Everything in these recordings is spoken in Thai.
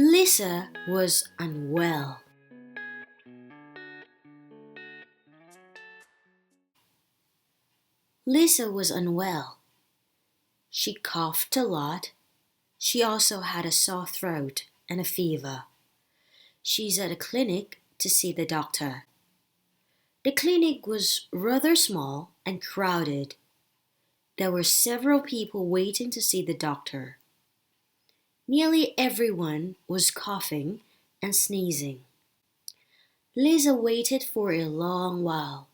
Lisa was unwell. Lisa was unwell. She coughed a lot. She also had a sore throat and a fever. She's at a clinic to see the doctor. The clinic was rather small and crowded. There were several people waiting to see the doctor. Nearly everyone was coughing and sneezing. Lisa waited for a long while.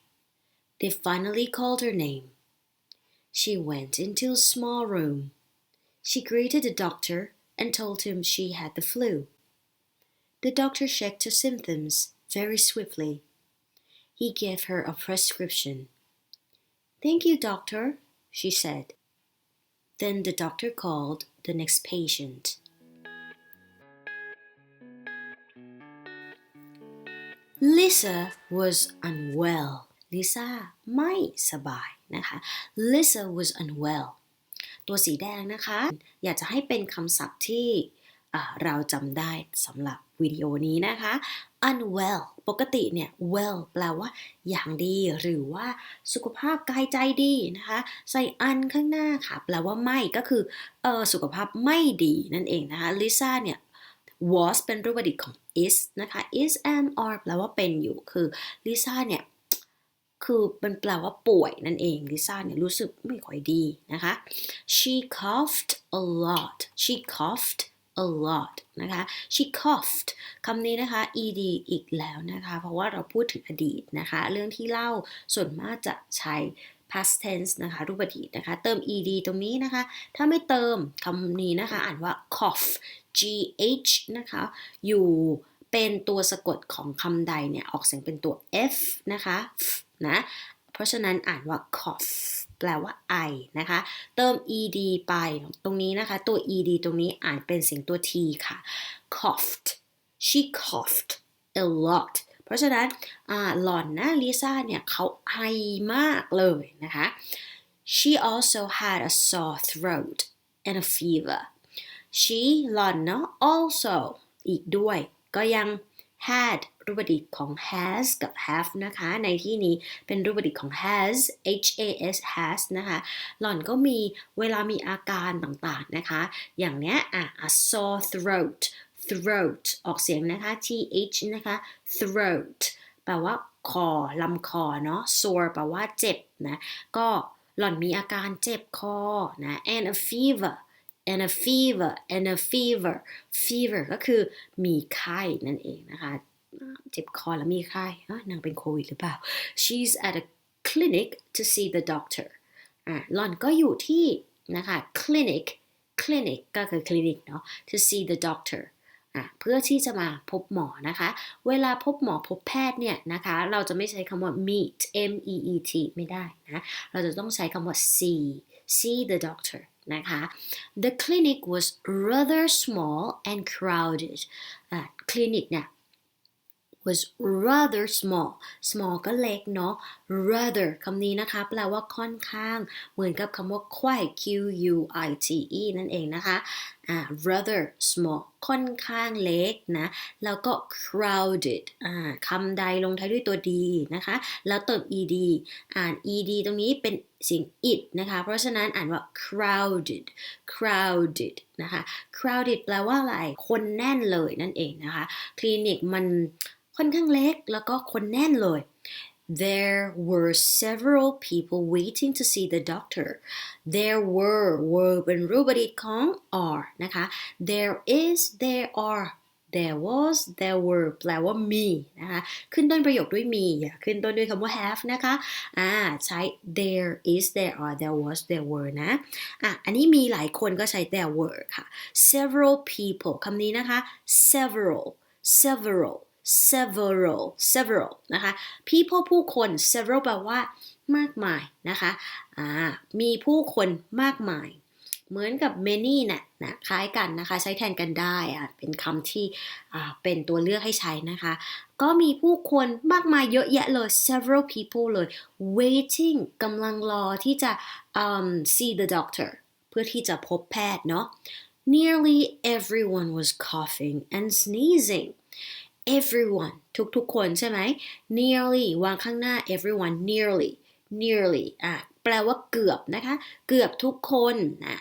They finally called her name. She went into a small room. She greeted the doctor and told him she had the flu. The doctor checked her symptoms very swiftly. He gave her a prescription. Thank you, doctor, she said. Then the doctor called the next patient. Lisa was unwell. Lisa ไม่สบายนะคะ Lisa was unwell ตัวสีแดงนะคะ อยากจะให้เป็นคำศัพท์ที่เราจำได้สำหรับวิดีโอนี้นะคะ unwell ปกติเนี่ย well แปลว่า อย่างดีหรือว่าสุขภาพกายใจดีนะคะ ใส่ un ข้างหน้าค่ะ แปลว่าไม่ก็คือออสุขภาพไม่ดีนั่นเองนะคะ Lisa เนี่ย was เป็นรูปดิตของ is นะคะ is am are แปลว่าเป็นอยู่ คือลิซ่าเนี่ย คือมันแปลว่าป่วยนั่นเอง ลิซ่าเนี่ยรู้สึกไม่ค่อยดีนะคะ she coughed a lot she coughed a lot นะคะ she coughed คำนี้นะคะ ed อีกแล้วนะคะ เพราะว่าเราพูดถึงอดีตนะคะ เรื่องที่เล่าส่วนมากจะใช้ past tense นะคะ รูปอดีตนะคะ เติม ed ตรงนี้นะคะ ถ้าไม่เติมคำนี้นะคะ อ่านว่า cough gh นะคะ อยู่เป็นตัวสะกดของคำใดเนี่ย ออกเสียงเป็นตัว f นะคะนะ เพราะฉะนั้นอ่านว่า cough แปลว่าไอนะคะ เติม ed ไปตรงนี้นะคะ ตัว ed ตรงนี้อ่านเป็นเสียงตัว t ค่ะ coughed she coughed a lot ราะฉะนั้นหล่อนนะลิซ่าเนี่ยเขาไอมากเลยนะคะ she also had a sore throat and a fever she หล่อนเนาะ also อีกด้วยก็ยัง had รูปดิตของ has กับ have นะคะ ในที่นี้เป็นรูปดิตของ has h a s has นะคะ หล่อนก็มีเวลามีอาการต่างๆนะคะ อย่างเนี้ยอะ a sore throat throat ออกเสียงนะคะ th นะคะ throat แปลว่าคอลำคอเนาะ sore แปลว่าเจ็บนะ ก็หล่อนมีอาการเจ็บคอนะ and a fever and a fever and a fever fever ก็คือมีไข้นั่นเองนะคะ เจ็บคอแล้วมีไข้นางเป็นโควิดหรือเปล่า she's at a clinic to see the doctor อะหล่อนก็อยู่ที่นะคะ clinic clinic ก็คือคลินิกเนาะ to see the doctor เพื่อที่จะมาพบหมอนะคะ เวลาพบหมอพบแพทย์เนี่ยนะคะ เราจะไม่ใช้คำว่า meet m e e t ไม่ได้นะ เราจะต้องใช้คำว่า see see the doctor นะคะ the clinic was rather small and crowded คลินิกเนี่ย was rather small small ก็เล็กเนาะ rather คำนี้นะคะแปลว่าค่อนข้าง เหมือนกับคำว่า quite q u i t e นั่นเองนะคะอ่า rather small ค่อนข้างเล็กนะ แล้วก็ crowded อ่าคำใดลงท้ายด้วยตัว d นะคะ แล้วเติม ed อ่าน ed ตรงนี้เป็นเสียง it นะคะ เพราะฉะนั้นอ่านว่า crowded crowded นะคะ crowded แปลว่าอะไร คนแน่นเลยนั่นเองนะคะ คลินิกมัน ค่อนข้างเล็กแล้วก็คนแน่นเลย There were several people waiting to see the doctor. There were were เป็นรูปบดิตของ are นะคะ There is there are there was there were แปลว่ามีนะคะขึ้นต้นประโยคด้วยมีอย่าขึ้นต้นด้วยคำว่า have นะคะอ่าใช้ there is there are there was there were นะอะอันนี้มีหลายคนก็ใช้ there were ค่ะ several people คำนี้นะคะ several several several several นะคะ people ผู้คน several แปลว่ามากมายนะคะอ่ามีผู้คนมากมาย เหมือนกับ many นะนะคล้ายกันนะคะ ใช้แทนกันได้อะเป็นคำที่อ่าเป็นตัวเลือกให้ใช้นะคะ ก็มีผู้คนมากมายเยอะแยะเลย several people เลย waiting กำลังรอที่จะ um, see the doctor เพื่อที่จะพบแพทย์เนาะ nearly everyone was coughing and sneezing everyone ทุกๆคนใช่ไหม nearly วางข้างหน้า everyone nearly nearly อะแปลว่าเกือบนะคะ เกือบทุกคนนะ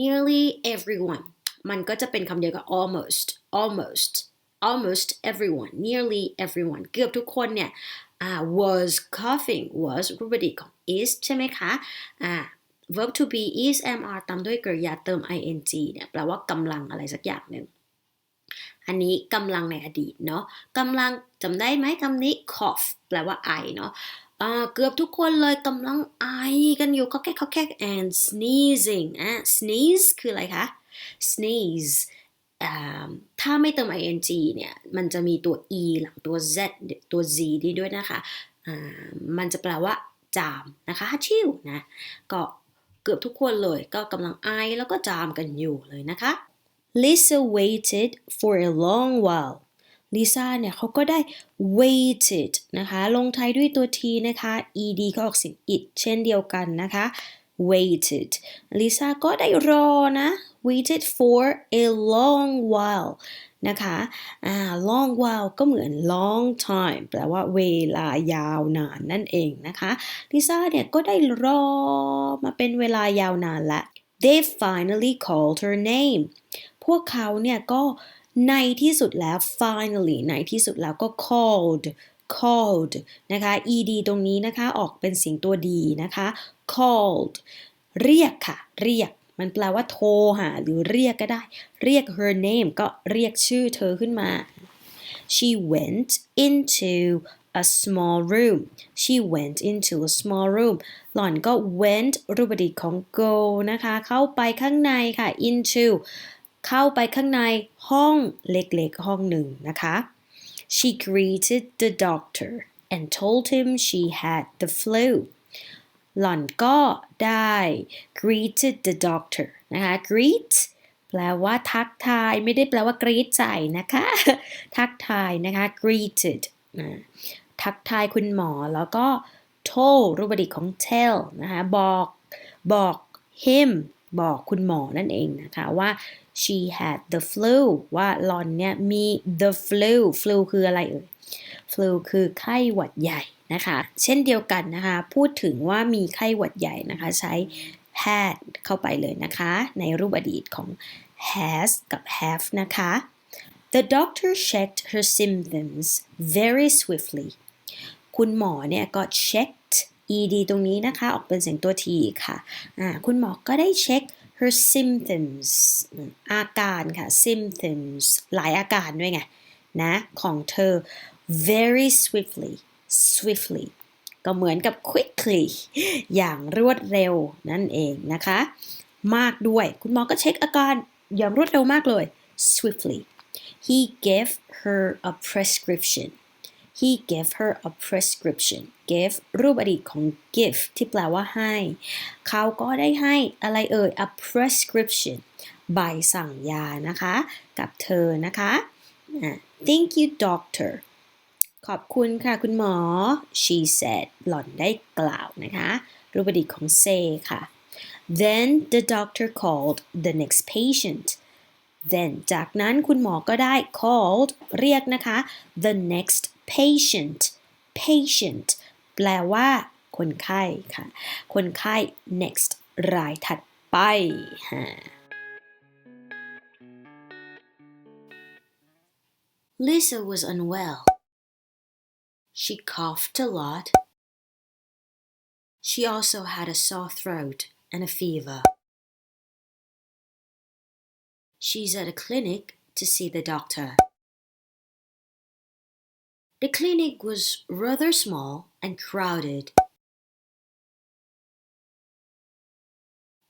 nearly everyone มันก็จะเป็นคำเดียวกับ almost almost almost everyone nearly everyone เกือบทุกคนเนี่ยอ่า was coughing was รูปดีของ is ใช่ไหมคะอ่า verb to be is am are ตามด้วยกริยาเติม ing เนี่ยแปลว่ากำลังอะไรสักอย่างหนึ่ง อันนี้กำลังในอดีตเนาะกำลังจำได้ไหมคำนี้ cough แปลว่าไอเนาะเกือบทุกคนเลยกำลังไอกันอยู่เขาแค่เขาแค่ and sneezing อะ sneeze คืออะไรคะ sneeze ถ้าไม่เติม ing เนี่ย มันจะมีตัว e หลังตัว z ตัว z นี่ด้วยนะคะ มันจะแปลว่า จามนะคะชิวนะ ก็เกือบทุกคนเลยก็กำลังไอแล้วก็จามกันอยู่เลยนะคะ Lisa waited for a long while ลิซ่าเนี่ยเขาก็ได้ waited นะคะ ลงท้ายด้วยตัว t นะคะ ed ก็ออกเสียง it เช่นเดียวกันนะคะ waited ลิซ่าก็ได้รอนะ waited for a long while นะคะอ่า long while ก็เหมือน long time แปลว่าเวลายาวนานนั่นเองนะคะลิซ่าเนี่ยก็ได้รอมาเป็นเวลายาวนานละ they finally called her name พวกเขาเนี่ยก็ในที่สุดแล้ว finally ในที่สุดแล้วก็ called called นะคะ ed ตรงนี้นะคะออกเป็นเสียงตัวดีนะคะ called เรียกค่ะ เรียก มันแปลว่าโทรหาหรือเรียกก็ได้ เรียก her name ก็เรียกชื่อเธอขึ้นมา she went into a small room she went into a small room หล่อนก็ went รูปดีของ go นะคะ เข้าไปข้างในค่ะ into เข้าไปข้างในห้องเล็กๆห้องหนึ่งนะคะ she greeted the doctor and told him she had the flu หล่อนก็ได้ greeted the doctor นะคะ greet แปลว่าทักทายไม่ได้แปลว่ากรีดใจนะคะ ทักทายนะคะ greeted นะทักทายคุณหมอแล้วก็ told รูปดีของ tell นะคะบอกบอก him บอกคุณหมอนั่นเองนะคะว่า she had the flu ว่าหลอนเนี่ยมี the flu flu คืออะไรเอ่ย flu คือไข้หวัดใหญ่นะคะ เช่นเดียวกันนะคะ พูดถึงว่ามีไข้หวัดใหญ่นะคะ ใช้ had เข้าไปเลยนะคะ ในรูปอดีตของ has กับ have นะคะ The doctor checked her symptoms very swiftly คุณหมอเนี่ยก็ checked ed ตรงนี้นะคะ ออกเป็นเสียงตัว t ค่ะ คุณหมอก็ได้เช็ค her symptoms อาการค่ะ symptoms หลายอาการด้วยไงนะของเธอ very swiftly swiftly ก็เหมือนกับ quickly อย่างรวดเร็วนั่นเองนะคะ มากด้วย คุณหมอก็เช็คอาการอย่างรวดเร็วมากเลย swiftly he gave her a prescription he gave her a prescription gave รูปอดีตของ give ที่แปลว่าให้ เขาก็ได้ให้อะไรเอ่ย a prescription ใบสั่งยานะคะ กับเธอนะคะ thank you doctor ขอบคุณค่ะคุณหมอ she said หล่อนได้กล่าวนะคะ รูปอดีตของ say ค่ะ then the doctor called the next patient then จากนั้นคุณหมอก็ได้ called เรียกนะคะ the next patient patient แปลว่า คนไข้ค่ะ คนไข้ next รายถัดไปฮะ Lisa was unwell. She coughed a lot. She also had a sore throat and a fever. She's at a clinic to see the doctor. The clinic was rather small and crowded.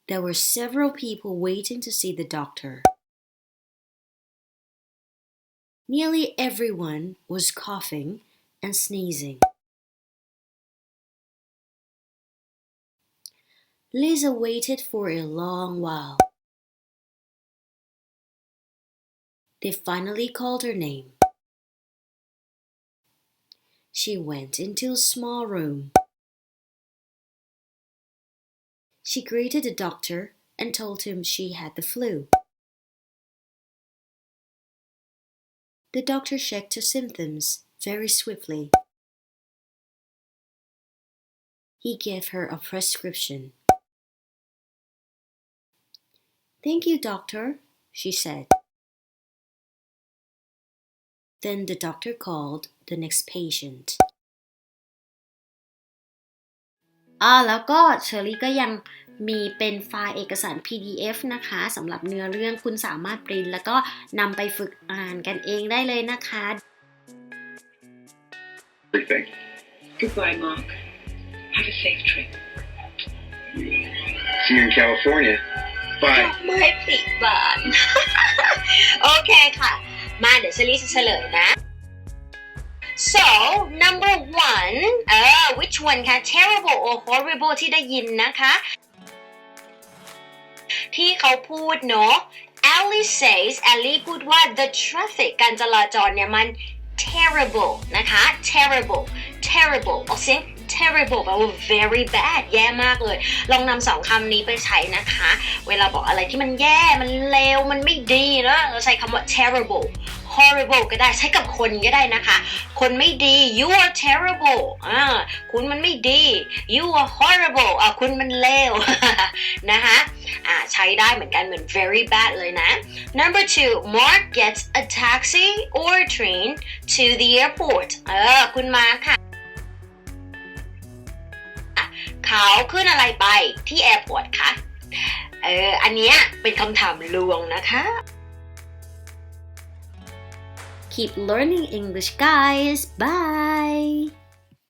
There were several people waiting to see the doctor. Nearly everyone was coughing and sneezing. Lisa waited for a long while. They finally called her name. She went into a small room. She greeted the doctor and told him she had the flu. The doctor checked her symptoms very swiftly. He gave her a prescription. Thank you, doctor, she said. Then the doctor called the next patient. อ่าแล้วก็เชอรี่ก็ยังมีเป็นไฟล์เอกสาร PDF นะคะสำหรับเนื้อเรื่องคุณสามารถปริ้นแล้วก็นำไปฝึกอ่านกันเองได้เลยนะคะ everything. Goodbye, Mark. Have a safe trip. See you in California. Bye. ไม่ปิดบานโอเคค่ะ มาเดี๋ยวเชลีจะเฉลยนะ so number one เออ which one คะ terrible or horrible ที่ได้ยินนะคะ ที่เขาพูดเนาะ Alice says Ellie พูดว่า the traffic การจราจรเนี่ยมัน terrible นะคะ terrible terrible ออกเสียง terrible แปลว่า very bad แย่มากเลย ลองนำสองคำนี้ไปใช้นะคะ เวลาบอกอะไรที่มันแย่ มันเลว มันไม่ดีนะเราใช้คำว่า terrible horrible ก็ได้ใช้กับคนก็ได้นะคะ คนไม่ดี you are terrible อ่าคุณมันไม่ดี you are horrible อ่าคุณมันเลวนะคะอ่าใช้ได้เหมือนกันเหมือน very bad เลยนะ number two Mark gets a taxi or train to the airport เออคุณมาค่ะ เขาขึ้นอะไรไปที่แอร์พอร์ตคะเอออันเนี้ยเป็นคำถามลวงนะคะ Keep learning English, guys. Bye.